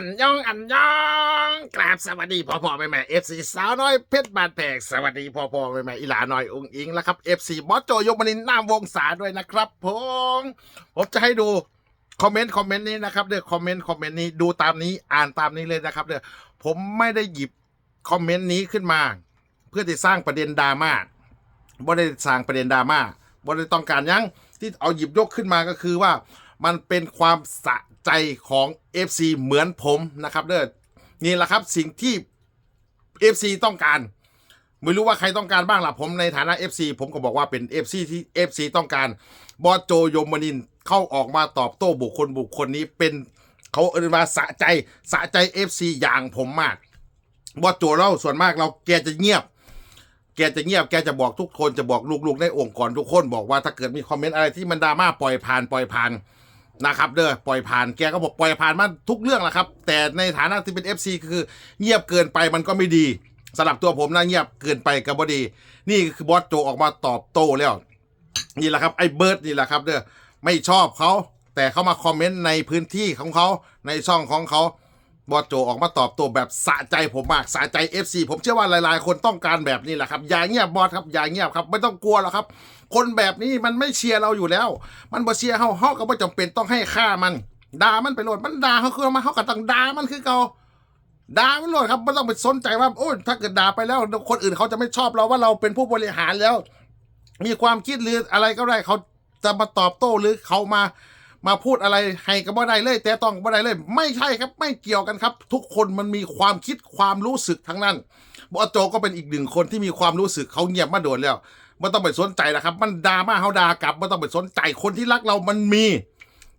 อันยองอันยองกราบสวัสดีพ่อพ่อแม่แม่เอฟซีสาวน้อยเพชรบานแพงสวัสดีพ่อพ่อแม่แม่อีหลาน้อยองอิงแล้วครับเอฟซีบอสโจยกมณินนามวงศาด้วยนะครับผมผมจะให้ดูคอมเมนต์คอมเมนต์นี้นะครับเดี๋ยวคอมเมนต์คอมเมนต์นี้ดูตามนี้อ่านตามนี้เลยนะครับเดี๋ยวผมไม่ได้หยิบคอมเมนต์นี้ขึ้นมา เพื่อจะสร้างประเด็นดราม่าบ่ได้สร้างประเด็นดราม่าบ่ได้ต้องการยังที่เอาหยิบยกขึ้นมาก็คือว่ามันเป็นความสะ ใจของ FC เหมือนผมนะครับเด้อนี่แหละครับสิ่งที่ FC ต้องการ ไม่รู้ว่าใครต้องการบ้างล่ะผมในฐานะ FC ผมก็บอกว่าเป็น FC ที่ FC ต้องการบอสโจยมนินเข้าออกมาตอบโต้บุคคลบุคคลนี้เป็นเขาเอ่ยมาสะใจสะใจ FC อย่างผมมากบอสโจเล่าส่วนมากเราแกจะเงียบ แกจะเงียบ แกจะบอกทุกคนจะบอกลูกๆในองค์กรทุกคนบอกว่าถ้าเกิดมีคอมเมนต์อะไรที่มันดราม่าปล่อยผ่านปล่อยผ่าน นะครับเด้อปล่อยผ่านแกก็บอกปล่อยผ่านมาทุกเรื่องแหละครับ แต่ในฐานะที่เป็น FC คือเงียบเกินไปมันก็ไม่ดีสำหรับตัวผมนะเงียบเกินไปก็บ่ดี นี่คือบอสโจออกมาตอบโต้แล้ว นี่แหละครับไอ้เบิร์ดนี่แหละครับเด้อไม่ชอบเขาแต่เขามาคอมเมนต์ในพื้นที่ของเขาในช่องของเขา บอสโจออกมาตอบโต้แบบสะใจผมมากสะใจ FC ผมเชื่อว่าหลาย ๆ คนต้องการแบบนี้แหละครับ อย่าเงียบบอสครับอย่าเงียบครับ ไม่ต้องกลัวหรอกครับ คนแบบนี้มันไม่เชียร์เราอยู่แล้ว มันบ่เชียร์เฮาเฮาก็บ่จำเป็นต้องให้ค่ามันด่ามันไปโหลดมันด่าเขาคือมาเฮาก็ต้องด่ามันคือเก่าด่ามันเลยครับไม่ต้องไปสนใจว่าโอ้ยถ้าเกิดด่าไปแล้วคนอื่นเขาจะไม่ชอบเราว่าเราเป็นผู้บริหารแล้ว มีความคิดหรืออะไรก็ได้เขาจะมาตอบโต้หรือเขามา มาพูดอะไรให้ก็บ่ได้เลย แต่ต้องบ่ได้เลย ไม่ใช่ครับไม่เกี่ยวกันครับ ทุกคนมันมีความคิดความรู้สึกทั้งนั้นบอโจก็เป็นอีกหนึ่งคนที่มีความรู้สึกเขาเงียบมาโดนแล้วไม่ต้องไปสนใจนะครับ มันด่ามาเขาด่ากลับไม่ต้องไปสนใจคนที่รักเรามันมี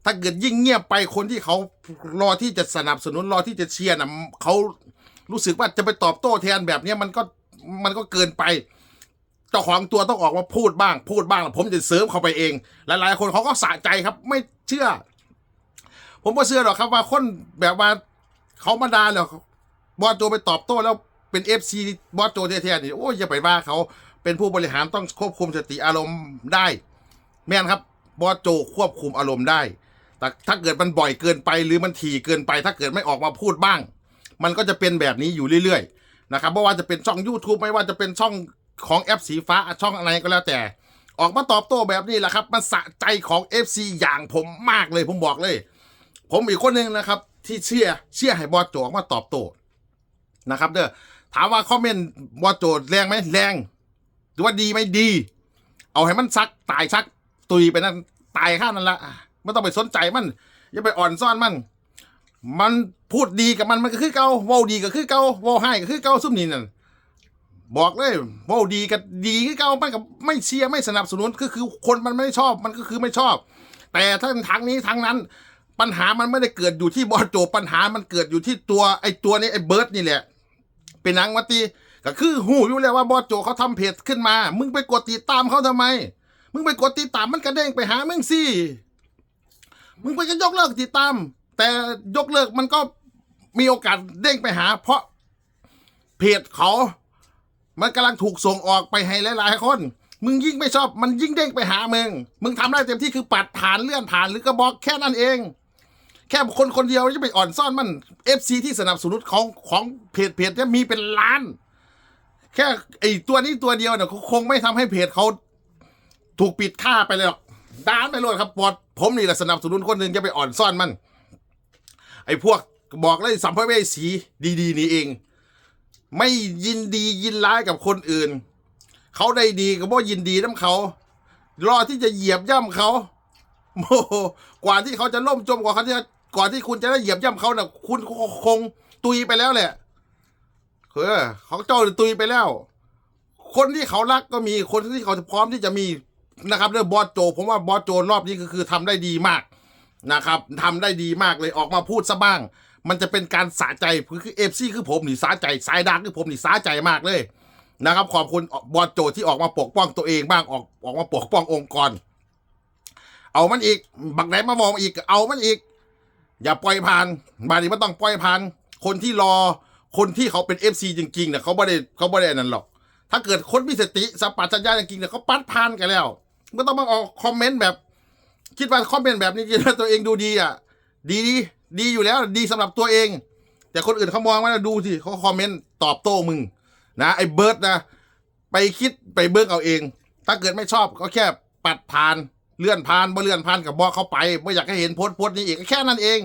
ถ้าเกิดยิ่งเงียบไปคนที่เขารอที่จะสนับสนุนรอที่จะเชียร์นะเขารู้สึกว่าจะไปตอบโต้แทนแบบนี้มันก็มันก็เกินไปเจ้าของตัวต้องออกมาพูดบ้าง พูดบ้าง ผมจะเสริมเข้าไปเอง หลายๆ คนเขาก็สะใจครับ ไม่ เชื่อ ผมก็เชื่อหรอกครับว่าคนแบบว่าเขามาด่าแล้วบอสโจไปตอบโต้แล้วเป็นเอฟซีบอสโจแท้ๆนี่โอ้ยอย่าไปว่าเขาเป็นผู้บริหารต้องควบคุมสติอารมณ์ได้ แม่นครับบอสโจควบคุมอารมณ์ได้ แต่ถ้าเกิดมันบ่อยเกินไปหรือมันถี่เกินไป ถ้าเกิดไม่ออกมาพูดบ้าง มันก็จะเป็นแบบนี้อยู่เรื่อยๆนะครับไม่ว่าจะเป็นช่อง YouTube ไม่ว่าจะเป็นช่องของแอปสีฟ้าช่องอะไรก็แล้วแต่ ออกมาตอบโต้แบบนี้แหละครับมันสะใจของ FC อย่างผมมากเลยผมบอกเลย ผมอีกคนหนึ่งนะครับ ที่เชื่อเชื่อให้บอสโจออกมาตอบโต้นะครับเด้อถามว่าคอมเมนต์บอสโจแรงไหมแรงหรือว่าดีไหมดี เอาให้มันซักตายซักตุยไปนั่นตายข้านั้นละไม่ต้องไปสนใจมันอย่าไปอ่อนซ่อนมัน มันพูดดีกับมันมันก็คือเกาว้าดีก็คือเกาว้าให้ก็คือเกาซุ่มนี่นั่น บอกเลยว้าดีกับดีคือเก่ามันกับไม่เชียร์ไม่สนับสนุนก็คือคนมันไม่ชอบมันก็คือไม่ชอบ แต่ถ้าทางนี้ทางนั้น ปัญหามันไม่ได้เกิดอยู่ที่บอลโจปัญหามันเกิดอยู่ที่ตัวไอ้ตัวนี้ไอ้เบิร์ดนี่แหละ เป็นนังวัตีก็คือหูอยู่แล้วว่าบอสโจเขาทำเพจขึ้นมา มึงไปกดติดตามเขาทำไม มึงไปกดติดตามมันกระเด้งไปหามึงสิมึงไปก็ยกเลิกติดตาม แต่ยกเลิกมันก็มีโอกาสเด้งไปหา เพราะเพจเขา มันกำลังถูกส่งออกไปให้หลายๆคน มึงยิ่งไม่ชอบมันยิ่งเด้งไปหามึง มึงทำได้เต็มที่คือปัดผ่านเลื่อนผ่านหรือกระบอกแค่นั้นเอง แค่คนคนเดียวจะไปอ่อนซ่อนมัน FC ที่สนับสนุนของของเพจเพจเนี่ยมีเป็นล้าน แค่ไอตัวนี้ตัวเดียวเนี่ยคงไม่ทำให้เพจเขาถูกปิดค่าไปเลยหรอกด้านไปเลยครับปอดผมนี่แหละสนับสนุนคนหนึ่งจะไปอ่อนซ่อนมัน ไอ้พวกบอกเลยสัมภเวสีดี ๆ นี่เอง ไม่ยินดียินร้ายกับคนอื่น เขาได้ดีก็บ่ยินดีน้ำเขารอที่จะเหยียบย่ำเขาโอ้กว่าที่เขาจะล่มจมกว่าเขาที่ก่อนที่คุณจะได้เหยียบย่ำเขาน่ะ คุณคงตุยไปแล้วแหละเออเขาเจ้าตุยไปแล้ว คนที่เขารักก็มีคนที่เขาพร้อมที่จะมีนะครับเรื่องบอสโจ ผมว่าบอสโจรอบนี้ก็คือทำได้ดีมากนะครับทำได้ดีมากเลยออกมาพูดซะบ้าง มันจะเป็นการสะใจคือเอฟซีคือผมนี่สาใจสายดาร์กคือผมนี่สาใจมากเลยนะครับ ขอบคุณบอสโจที่ออกมาปกป้องตัวเองบ้างออกออกมาปกป้ององค์กร เอามันอีก บักไหนมามองอีก เอามันอีก อย่าปล่อยผ่านบานี้มันต้องปล่อยผ่าน คนที่รอคนที่เขาเป็นเอฟซีจริงๆเนี่ยเขาไม่ได้เขาไม่ได้อันนั้นหรอก ถ้าเกิดคนมีสติสัมปชัญญะจริงๆเนี่ยเขาปัดผ่านกันแล้วไม่ต้องมาออกคอมเมนต์แบบ คิดว่าคอมเมนต์แบบนี้คิดว่าตัวเองดูดีอะ ดีดี ดีอยู่แล้ว ดีสำหรับตัวเอง แต่คนอื่นเขามองว่าดูสิเขาคอมเมนต์ตอบโต้มึง นะไอ้เบิร์ดนะ ไปคิดไปเบิร์กเอาเอง ถ้าเกิดไม่ชอบก็แค่ปัดผ่านเลื่อนผ่านบ่เลื่อนผ่านกับบอกเขาไปไม่อยากให้เห็นโพสต์โพสต์นี้อีกแค่นั้นเอง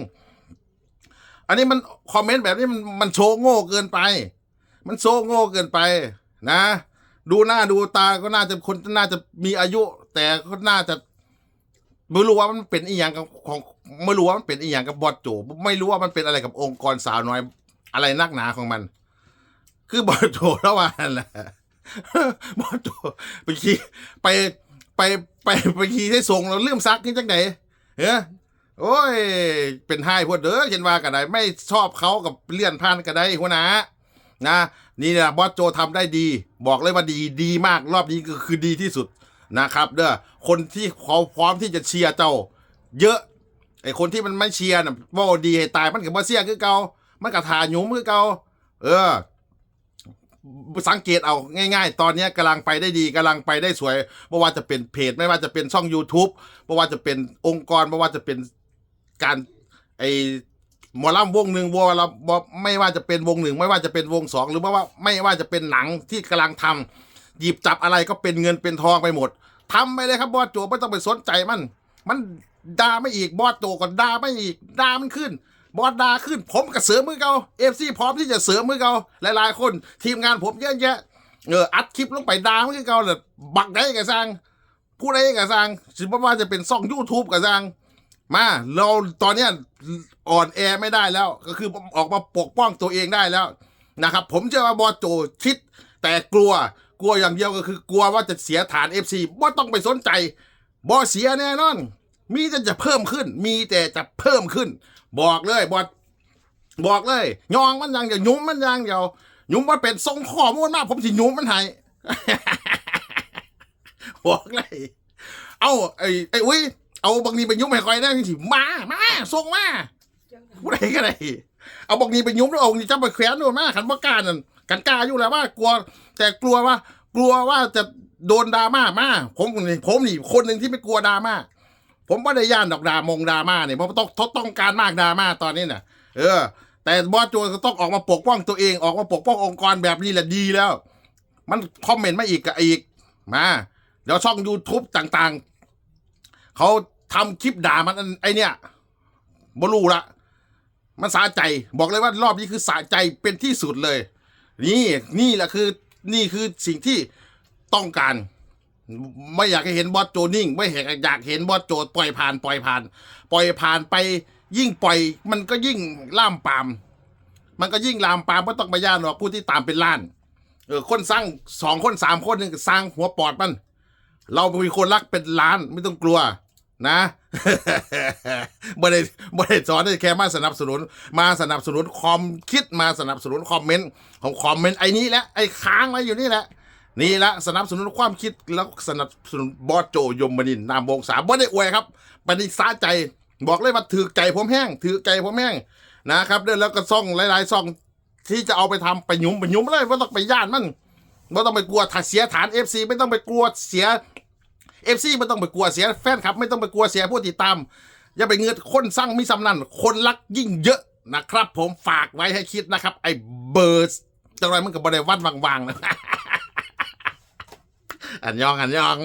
อันนี้มันคอมเมนต์แบบนี้มันมันโชว์โง่เกินไป มันโชว์โง่เกินไป นะ ดูหน้าดูตาก็น่าจะคนน่าจะมีอายุ แต่ก็น่าจะไม่รู้ว่ามันเป็นอีหยังกับของ ไม่รู้ว่ามันเป็นอีหยังกับบอสโจไม่รู้ว่ามันเป็นอะไรกับองค์กรสาวน้อย อะไรนักหนาของมัน คือบอสโจแล้วว่านั่นแหละบอสโจไปขี่ไปไปไปไปขี่ให้ส่งเราเลื่อมซักนี่จังไหนเฮ้ยโอ้ย เป็นไห้พวดเด้อเห็นว่ากันไดไม่ชอบเขากับเลื่อนผ่านกันได้หัวหน้านะนี่แหละบอสโจทำได้ดี บอกเลยว่าดีดีมากรอบนี้ก็คือดีที่สุดนะครับ เด้อคนที่เขาพร้อมที่จะเชียร์เจ้า เยอะ ไอคนที่มันไม่เชียร์น่ะว่าดีให้ตายมันกับบ่เสียคือเก่ามันกับทาหยุ้มคือเก่าเออ สังเกตเอาง่าย ๆ ตอนนี้กำลังไปได้ดีกำลังไปได้สวยไม่ว่าจะเป็นเพจ ไม่ว่าจะเป็นช่อง YouTube ไม่ว่าจะเป็นองค์กรไม่ว่าจะเป็นการไอหมอลำวงหนึ่งวงละไม่ว่าจะเป็นวงหนึ่งไม่ว่าจะเป็นวงสองหรือว่าไม่ว่าจะเป็นหนังที่กำลังทำหยิบจับอะไรก็เป็นเงินเป็นทองไปหมดทำไปเลยครับบอสโจไม่ต้องไปสนใจมัน มัน ด่าไม่อีกบอสโจก็ด่าไม่อีกด่ามันขึ้น บอสด่าขึ้น ผมก็เสริมมือเก่าเอฟซีพร้อมที่จะเสริมมือเก่าหลายๆ คน ทีมงานผมเยอะแยะเอออัดคลิปลงไปด่ามือเก่าเลยบักได้กับสร้างผู้ใดกับสร้างสิบว่าจะเป็นซ่องยูทูบกับสร้างมาเราตอนเนี้ยอ่อนแอไม่ได้แล้ว ก็คือออกมาปกป้องตัวเองได้แล้วนะครับ ผมเชื่อว่าบอสโจคิด แต่กลัวกลัวอย่างเดียวก็คือกลัวว่าจะเสียฐาน FC บ่ต้องไปสนใจบ่เสียแน่นอน มีแต่จะเพิ่มขึ้น มีแต่จะเพิ่มขึ้น บอกเลยบอสบอกเลย ยองมันย่างเดียวยุ้มมันย่างเดียวยุ้มว่าเป็นทรงข้อมูลมากผมสิยุ้มมันให้บอกเลย เอาไอ้ไอ้อุ้ยเอาบางทีไปยุ้มให้คอยได้สิมามาส่งมาผู้ใดก็ได้เอาบางทีไปยุ้มแล้วเอานี่จับไปแขวนโดนมาขันบ่กล้านั่นกันกล้าอยู่แล้วว่ากลัว แต่กลัวว่า กลัวว่าจะโดนดราม่ามาผมนี่ผมนี่คนหนึ่งที่ไม่กลัวดราม่า ผมไม่ได้ย่านดอกดามงดราม่าเนี่ยเพราะต้องต้องต้องการมากดราม่าตอนนี้น่ะเออ แต่บอสโจก็ต้องออกมาปกป้องตัวเองออกมาปกป้ององค์กรแบบนี้แหละดีแล้ว มันคอมเมนต์มาอีกกับอีกมา เดี๋ยวช่อง YouTube ต่างๆ เขาทำคลิปด่ามันไอเนี่ยบรูละมันสะใจบอกเลยว่ารอบนี้คือสะใจเป็นที่สุดเลย นี่นี่แหละคือนี่คือสิ่งที่ต้องการ ไม่อยากให้เห็นบอสโจนิ่ง ไม่อยากอยากเห็นบอสโจปล่อยผ่าน ปล่อยผ่าน ปล่อยผ่านไปยิ่งปล่อย มันก็ยิ่งล่ามปาม มันก็ยิ่งลามปามไม่ต้องไปย่านหรอกผู้ที่ตามเป็นล้าน เออคนสร้างสองคนสามคนนึงสร้างหัวปอดมัน เราเป็นคนรักเป็นล้านไม่ต้องกลัวนะบ่ได้บ่ได้สอนได้แค่มาสนับสนุน มาสนับสนุนความคิดมาสนับสนุนคอมเมนต์ของคอมเมนต์ไอ้นี้แหละไอ้ค้างไว้อยู่นี่แหละ นี่ละสนับสนุนความคิดแล้วสนับสนุนบอสโจยมบดินนามวงศาบ่ได้อวยครับปฏิสาใจบอกเลยว่าถือใจผมแห้งถือใจผมแห้งนะครับเดินแล้วก็ซ่องหลายๆซ่องที่จะเอาไปทำไปหยุ่มไปหยุ่มเลยไม่ต้องไปย่านมันไม่ต้องไปกลัวถ้าเสียฐานเอฟซีไม่ต้องไปกลัวเสียเอฟซีไม่ต้องไปกลัวเสียแฟนคลับ ไม่ต้องไปกลัวเสียผู้ติดตาม อย่าไปเงือดคนสร้างมิสำนันคนรักยิ่งเยอะนะครับ ผมฝากไว้ให้คิดนะครับ ไอ้เบิร์ดจังไรมันกับบริวัดวางๆนะ อันยองอันยอง